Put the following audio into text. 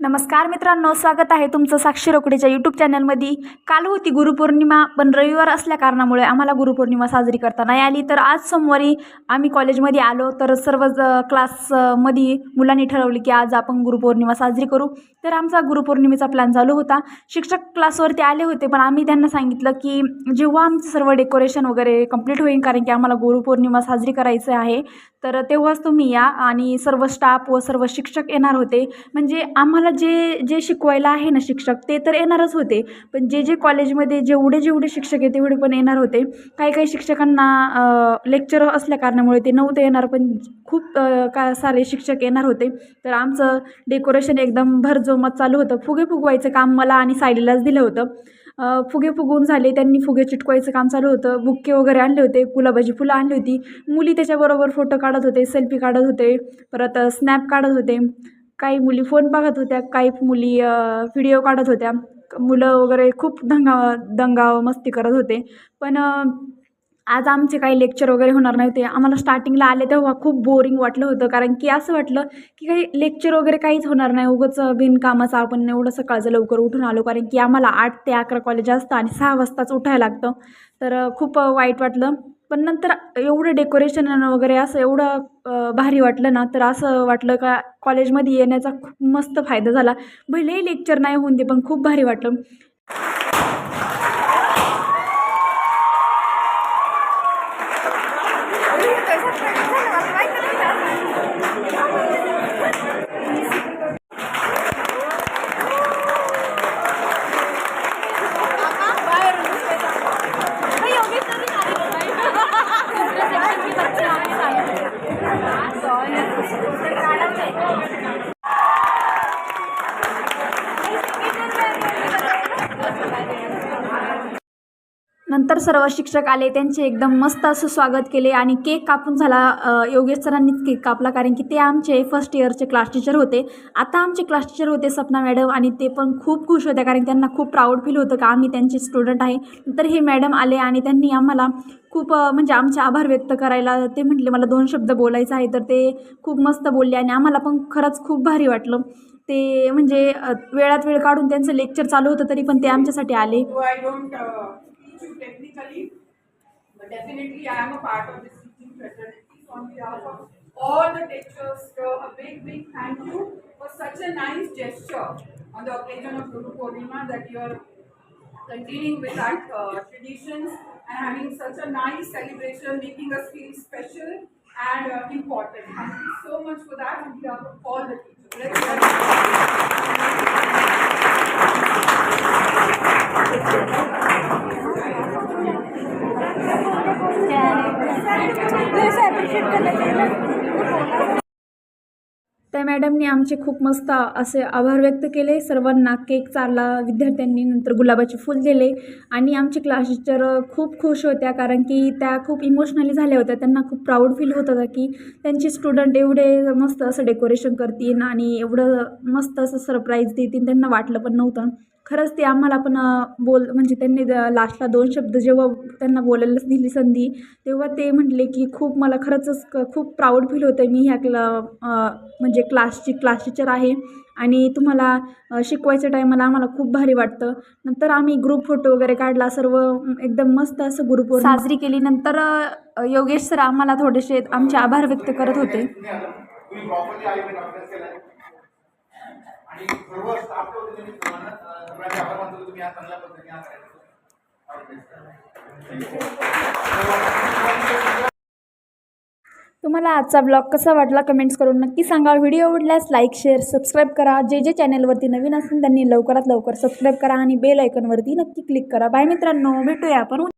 नमस्कार मित्रांनो स्वागत आहे तुमचं साक्षी रोकडीच्या यूट्यूब चॅनलमध्ये काल होती गुरुपौर्णिमा पण रविवार असल्या कारणामुळे आम्हाला गुरुपौर्णिमा साजरी करता नाही आली. तर आज सोमवारी आम्ही कॉलेजमध्ये आलो तर सर्व क्लासमध्ये मुलांनी ठरवले की आज आपण गुरुपौर्णिमा साजरी करू. तर आमचा गुरुपौर्णिमेचा प्लॅन चालू होता. शिक्षक क्लासवरती आले होते पण आम्ही त्यांना सांगितलं की जेव्हा आमचं सर्व डेकोरेशन वगैरे कंप्लीट होईल कारण की आम्हाला गुरुपौर्णिमा साजरी करायचं आहे तर तेव्हाच तुम्ही या आणि सर्व स्टाफ व सर्व शिक्षक येणार होते. म्हणजे आम्हाला जे जे शिकवायला आहे ना शिक्षक ते तर येणारच होते. पण जे जे कॉलेजमध्ये जेवढे जेवढे शिक्षक आहे तेवढे पण येणार होते. काही काही शिक्षकांना लेक्चर असल्या कारणामुळे ते नव्हते येणार पण खूप का सारे शिक्षक येणार होते. तर आमचं डेकोरेशन एकदम भरजोमात चालू होतं. फुगे फुगवायचं काम मला आणि सायलीलाच दिलं होतं. फुगे फुगवून झाले त्यांनी फुगे चिटकवायचं काम चालू होतं बुक्के वगैरे आणले होते गुलाबाची फुलं आणली होती. मुली त्याच्याबरोबर फोटो काढत होते सेल्फी काढत होते परत स्नॅप काढत होते. काही मुली फोन बघत होत्या काही मुली व्हिडिओ काढत होत्या. मुलं वगैरे खूप दंगा दंगा मस्ती करत होते. पण आज आमचे काही लेक्चर वगैरे होणार नव्हते. आम्हाला स्टार्टिंगला आले तेव्हा खूप बोरिंग वाटलं होतं. कारण की असं वाटलं की काही लेक्चर वगैरे काहीच होणार नाही. उगाच बिनकामाचं आपण एवढं सकाळचं लवकर उठून आलो. कारण की आम्हाला आठ ते अकरा कॉलेज असतं आणि सहा वाजताच उठायला लागतं. तर खूप वाईट वाटलं. पण नंतर एवढं डेकोरेशन वगैरे असं एवढं भारी वाटलं ना तर असं वाटलं का कॉलेजमध्ये येण्याचा खूप मस्त फायदा झाला. भलेही लेक्चर नाही होऊन दे पण खूप भारी वाटलं. なるほど。नंतर सर्व शिक्षक आले त्यांचे एकदम मस्त असं स्वागत केले आणि केक कापून झाला. योगेश सरांनीच केक कापला कारण की ते आमचे फर्स्ट इयरचे क्लास टीचर होते. आता आमचे क्लास टीचर होते सपना मॅडम आणि ते पण खूप खुश होत्या कारण त्यांना खूप प्राऊड फील होतं का आम्ही त्यांचे स्टुडंट आहे. तर हे मॅडम आले आणि त्यांनी आम्हाला खूप म्हणजे आमचे आभार व्यक्त करायला ते म्हटले मला दोन शब्द बोलायचं आहे. तर ते खूप मस्त बोलले आणि आम्हाला पण खरंच खूप भारी वाटलं. ते म्हणजे वेळात वेळ काढून त्यांचं लेक्चर चालू होतं तरी पण ते आमच्यासाठी आले. So I don't teach you technically, but definitely I am a part of this teaching fraternity. So on behalf of all the teachers, a big, big thank you for such a nice gesture on the occasion of Guru Purnima that you are continuing with that uh, traditions and having such a nice celebration, making us feel special and uh, important. Thank you so much for that on behalf of all the teachers. त्या मॅडमने आमचे खूप मस्त असे आभार व्यक्त केले. सर्वांना cake चारला विद्यार्थ्यांनी नंतर गुलाबाचे फूल दिले आणि आमचे क्लास टीचर खूप खुश होत्या कारण की त्या खूप इमोशनली झाल्या होत्या. त्यांना खूप प्राऊड फील होत होता की त्यांचे स्टुडंट एवढे मस्त असं डेकोरेशन करतील आणि एवढं मस्त असं सरप्राईज देतील. त्यांना वाटलं पण नव्हतं. खरंच ते आम्हाला पण बोल म्हणजे त्यांनी लास्टला दोन शब्द जेव्हा त्यांना बोलायला दिली संधी तेव्हा ते म्हटले की खूप मला खरंच क- खूप प्राऊड फील होतं मी ह्या क्ला म्हणजे क्लासची क्लास टीचर आहे. आणि तुम्हाला शिकवायच्या टायमाला आम्हाला खूप भारी वाटतं. नंतर आम्ही ग्रुप फोटो वगैरे काढला सर्व एकदम मस्त असं गुरुपौर साजरी केली. नंतर योगेश सर आम्हाला थोडेसे आमचे आभार व्यक्त करत होते. आणि सर्व स्टाफ होते त्यांनी सर्वांना सगळ्यांचे आभार मानतो तुम्ही या चांगल्या पद्धतीने आज तुम्हाला आजचा ब्लॉग कसा वाटला कमेंट्स करून नक्की सांगा. व्हिडिओ आवडल्यास लाईक शेअर सबस्क्राईब करा. जे जे चॅनलवरती नवीन असेल त्यांनी लवकरात लवकर सबस्क्राईब करा आणि बेल आयकॉनवरती नक्की क्लिक करा. बाय मित्रांनो. भेटूया आपण